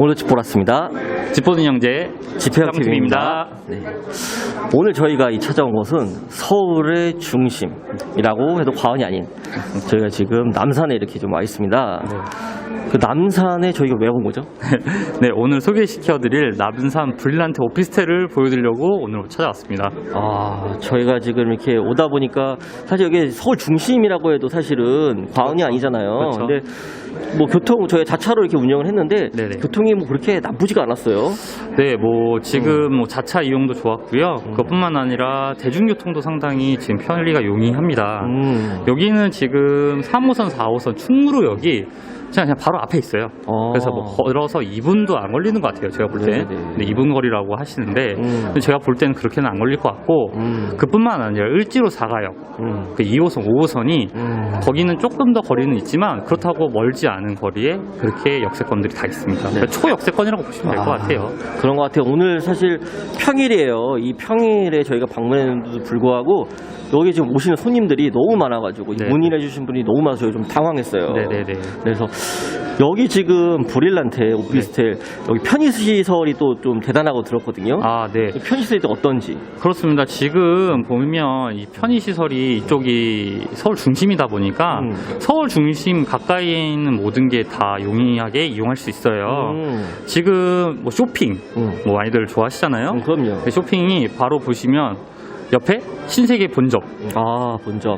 오늘 집 보았습니다. 집보는 형제 지평 TV입니다. TV입니다. 네. 오늘 저희가 이 찾아온 곳은 서울의 중심이라고 해도 과언이 아닌 저희가 지금 남산에 이렇게 좀 와 있습니다. 그 남산에 저희가 왜 온 거죠? 네, 오늘 소개시켜드릴 남산 브릴란트 오피스텔을 보여드리려고 오늘 찾아왔습니다. 아, 저희가 지금 이렇게 오다 보니까 사실 여기 서울 중심이라고 해도 사실은 과언이 아니잖아요. 그렇죠. 근데 뭐 교통 저희가 자차로 이렇게 운영을 했는데 네네. 교통이 뭐 그렇게 나쁘지가 않았어요. 네, 뭐 지금 뭐 자차 이용도 좋았고요. 그것뿐만 아니라 대중교통도 상당히 지금 편리가 용이합니다. 음. 여기는 지금 3호선, 4호선 충무로역이 그냥, 그냥 바로 앞에 있어요. 어. 그래서 뭐 걸어서 2분도 안 걸리는 것 같아요. 제가 볼 때. 네네. 네, 2분 거리라고 하시는데 음. 제가 볼 때는 그렇게는 안 걸릴 것 같고 음. 그뿐만 아니라 을지로 4가역, 음. 그 2호선, 5호선이 음. 거기는 조금 더 거리는 있지만 그렇다고 멀지 않은 거리에 그렇게 역세권들이 다 있습니다. 그러니까 초역세권이라고 보시면 될 것 아, 같아요. 그런 것 같아요. 오늘 사실 평일이에요. 이 평일에 저희가 방문했는데도 불구하고 여기 지금 오시는 손님들이 너무 많아가지고 네. 문의해 주신 분이 너무 많아서 좀 당황했어요. 네네네. 그래서 여기 지금 브릴란테 오피스텔 여기 편의 시설이 또 좀 대단하고 들었거든요. 아, 네. 편의 시설이 또 어떤지. 그렇습니다. 지금 보면 이 편의 시설이 이쪽이 서울 중심이다 보니까 음. 서울 중심 가까이에 있는 모든 게 다 용이하게 이용할 수 있어요. 음. 지금 뭐 쇼핑, 음. 뭐 많이들 좋아하시잖아요. 음, 그럼요. 근데 쇼핑이 바로 보시면 옆에 신세계 본점, 아 본점.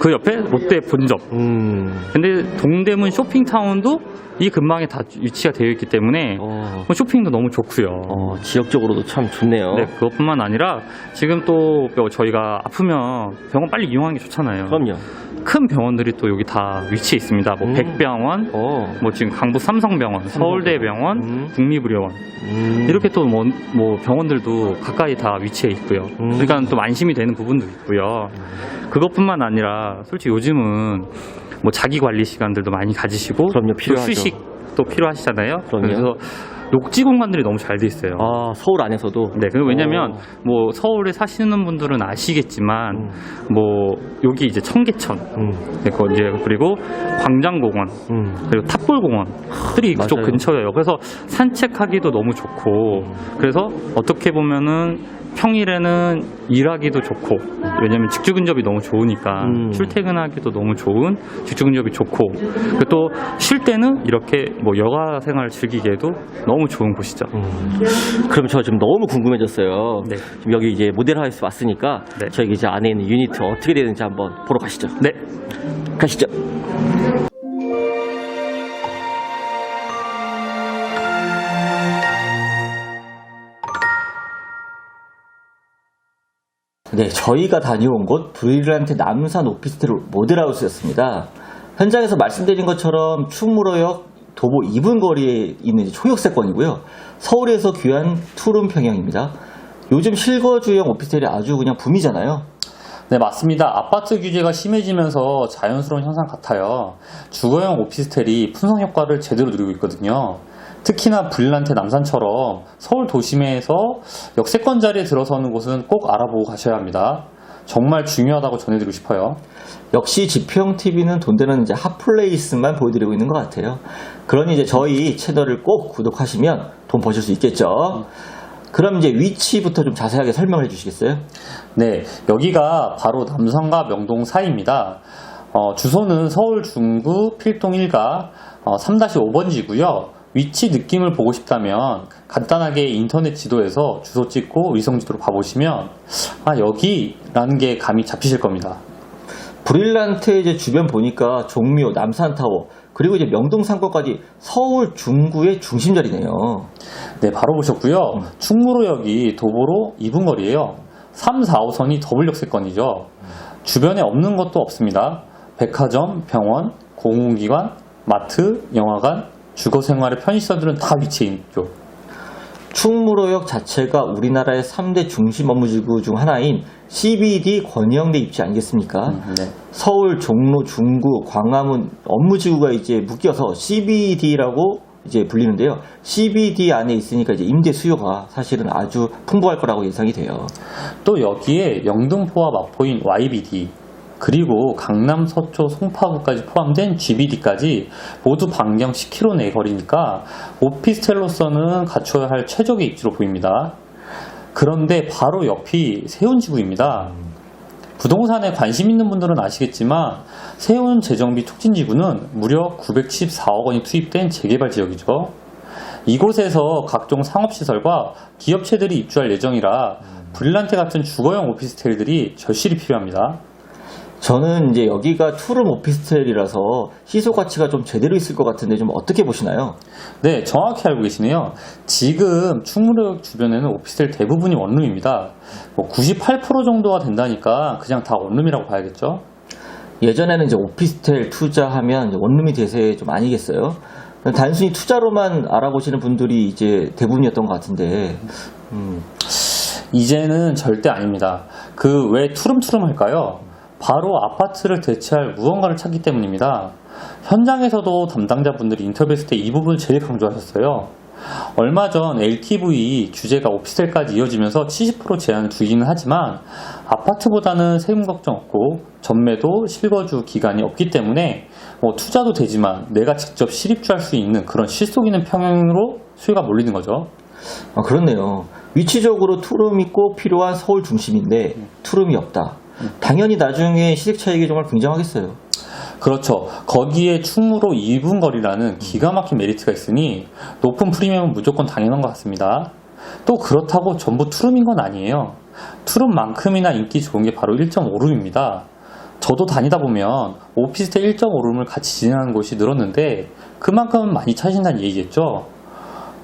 그 옆에 롯데 본점. 음. 근데 동대문 쇼핑타운도 이 근방에 다 위치가 되어 있기 때문에 어. 뭐 쇼핑도 너무 좋고요. 어, 지역적으로도 참 좋네요. 네, 그것뿐만 아니라 지금 또 저희가 아프면 병원 빨리 이용하는 게 좋잖아요. 그럼요. 큰 병원들이 또 여기 다 위치해 있습니다. 뭐 음. 백병원, 어. 뭐 지금 강북 삼성병원, 서울대병원, 음. 국립의료원 음. 이렇게 또 뭐 병원들도 가까이 다 위치해 있고요. 음. 그러니까 또 안심이 되는 부분도 있고요. 그것뿐만 아니라 솔직히 요즘은 뭐 자기 관리 시간들도 많이 가지시고 그럼요, 또 필요하죠. 휴식도 필요하시잖아요. 그럼요. 그래서 녹지 공간들이 너무 잘 돼 있어요. 아 서울 안에서도. 네, 그 왜냐면 어. 뭐 서울에 사시는 분들은 아시겠지만 음. 뭐 여기 이제 청계천 음. 네, 그 이제 그리고 광장공원 음. 그리고 탑골공원들이 그쪽 맞아요. 근처예요. 그래서 산책하기도 너무 좋고 그래서 어떻게 보면은 평일에는 일하기도 좋고 왜냐면 직주 근접이 너무 좋으니까 음. 출퇴근하기도 너무 좋은 직주 근접이 좋고 또 쉴 때는 이렇게 뭐 여가 생활 즐기기에도 너무 좋은 곳이죠. 음. 그럼 저 지금 너무 궁금해졌어요. 네. 지금 여기 이제 모델 하우스 왔으니까 네. 저희 이제 안에 있는 유니트 어떻게 되는지 한번 보러 가시죠. 네, 가시죠. 네, 저희가 다녀온 곳 브릴란트 남산 오피스텔 모델하우스였습니다. 현장에서 말씀드린 것처럼 충무로역 도보 2분 거리에 있는 초역세권이고요. 서울에서 귀한 투룸 평형입니다. 요즘 실거주형 오피스텔이 아주 그냥 붐이잖아요. 네, 맞습니다. 아파트 규제가 심해지면서 자연스러운 현상 같아요. 주거용 오피스텔이 풍성 효과를 제대로 누리고 있거든요. 특히나 브릴란트 남산처럼 서울 도심에서 역세권 자리에 들어서는 곳은 꼭 알아보고 가셔야 합니다. 정말 중요하다고 전해드리고 싶어요. 역시 지평 TV는 돈 되는 이제 핫플레이스만 보여드리고 있는 것 같아요. 그러니 이제 저희 채널을 꼭 구독하시면 돈 버실 수 있겠죠. 그럼 이제 위치부터 좀 자세하게 설명을 해주시겠어요? 네, 여기가 바로 남산과 명동 사이입니다. 어, 주소는 서울 중구 필동 1가 3-5번지고요. 위치 느낌을 보고 싶다면 간단하게 인터넷 지도에서 주소 찍고 위성 지도로 봐보시면 아 여기라는 게 감이 잡히실 겁니다. 브릴란트 이제 주변 보니까 종묘, 남산타워, 그리고 이제 명동 상권까지 서울 중구의 중심 자리네요. 네, 바로 보셨고요. 충무로역이 도보로 2분 거리예요. 3, 4호선이 더블 역세권이죠. 주변에 없는 것도 없습니다. 백화점, 병원, 공공기관, 마트, 영화관, 주거 생활의 편의시설들은 다 위치해 있죠. 충무로역 자체가 우리나라의 3대 중심 업무지구 중 하나인 CBD 권영대 입지 아니겠습니까? 네. 서울, 종로, 중구, 광화문 업무지구가 이제 묶여서 CBD라고 이제 불리는데요. CBD 안에 있으니까 이제 임대 수요가 사실은 아주 풍부할 거라고 예상이 돼요. 또 여기에 영등포와 마포인 YBD, 그리고 강남, 서초, 송파구까지 포함된 GBD까지 모두 반경 10km 내 거리니까 오피스텔로서는 갖춰야 할 최적의 입지로 보입니다. 그런데 바로 옆이 세운지구입니다. 부동산에 관심 있는 분들은 아시겠지만 세운 재정비 촉진지구는 무려 914억 원이 투입된 재개발 지역이죠. 이곳에서 각종 상업시설과 기업체들이 입주할 예정이라 브릴란테 같은 주거용 오피스텔들이 절실히 필요합니다. 저는 이제 여기가 투룸 오피스텔이라서 시소 가치가 좀 제대로 있을 것 같은데 좀 어떻게 보시나요? 네, 정확히 알고 계시네요. 지금 충무로역 주변에는 오피스텔 대부분이 원룸입니다. 뭐 98% 정도가 된다니까 그냥 다 원룸이라고 봐야겠죠? 예전에는 이제 오피스텔 투자하면 원룸이 대세 좀 아니겠어요? 단순히 투자로만 알아보시는 분들이 이제 대부분이었던 것 같은데, 음, 이제는 절대 아닙니다. 그 왜 투름투름 할까요? 바로 아파트를 대체할 무언가를 찾기 때문입니다. 현장에서도 담당자분들이 인터뷰했을 때 이 부분을 제일 강조하셨어요. 얼마 전 LTV 주제가 오피스텔까지 이어지면서 70% 제한을 두기는 하지만 아파트보다는 세금 걱정 없고 전매도 실거주 기간이 없기 때문에 뭐 투자도 되지만 내가 직접 실입주할 수 있는 그런 실속 있는 평형으로 수요가 몰리는 거죠. 아, 그렇네요. 위치적으로 투룸이 꼭 필요한 서울 중심인데 투룸이 없다. 당연히 나중에 시세 차익이 정말 굉장하겠어요. 그렇죠. 거기에 충무로 2분 거리라는 기가 막힌 메리트가 있으니 높은 프리미엄은 무조건 당연한 것 같습니다. 또 그렇다고 전부 투룸인 건 아니에요. 투룸만큼이나 인기 좋은 게 바로 1.5룸입니다. 저도 다니다 보면 오피스텔 1.5룸을 같이 진행하는 곳이 늘었는데 그만큼 많이 찾으신다는 얘기겠죠.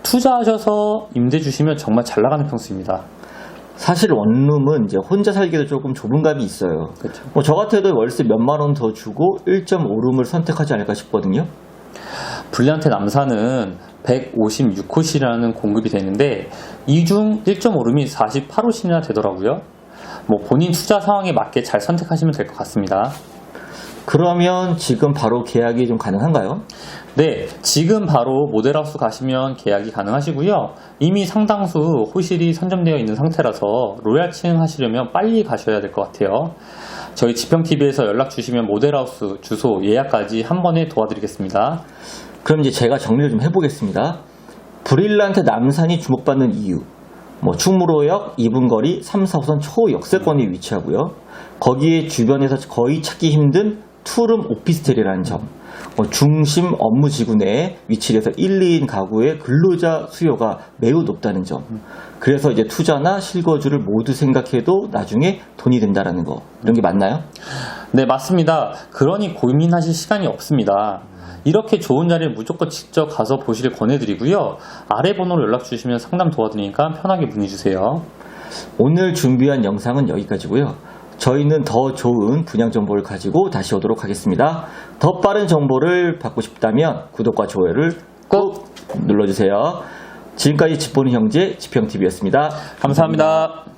투자하셔서 임대 주시면 정말 잘 나가는 평수입니다. 사실 원룸은 이제 혼자 살기도 조금 좁은 감이 있어요. 그렇죠. 뭐저 같아도 월세 몇만 원 더 주고 1.5룸을 선택하지 않을까 싶거든요. 불리한테 남사는 156호실이라는 공급이 되는데 이 중 1.5룸이 48호실이나 되더라고요. 뭐 본인 투자 상황에 맞게 잘 선택하시면 될 것 같습니다. 그러면 지금 바로 계약이 좀 가능한가요? 네, 지금 바로 모델하우스 가시면 계약이 가능하시고요. 이미 상당수 호실이 선점되어 있는 상태라서 로얄층 하시려면 빨리 가셔야 될 것 같아요. 저희 지평TV에서 연락 주시면 모델하우스 주소 예약까지 한 번에 도와드리겠습니다. 그럼 이제 제가 정리를 좀 해보겠습니다. 브릴란트 남산이 주목받는 이유. 뭐 충무로역 2분 거리 3, 4호선 초역세권에 위치하고요. 거기에 주변에서 거의 찾기 힘든 투룸 오피스텔이라는 점. 뭐 중심 업무 지구 내에 위치를 해서 1, 2인 가구의 근로자 수요가 매우 높다는 점. 그래서 이제 투자나 실거주를 모두 생각해도 나중에 돈이 된다라는 거. 이런 게 맞나요? 네, 맞습니다. 그러니 고민하실 시간이 없습니다. 이렇게 좋은 자리에 무조건 직접 가서 보시길 권해드리고요. 아래 번호로 연락 주시면 상담 도와드리니까 편하게 문의 주세요. 오늘 준비한 영상은 여기까지고요. 저희는 더 좋은 분양 정보를 가지고 다시 오도록 하겠습니다. 더 빠른 정보를 받고 싶다면 구독과 좋아요를 꼭 눌러주세요. 지금까지 집보는 형제 지평TV였습니다. 감사합니다.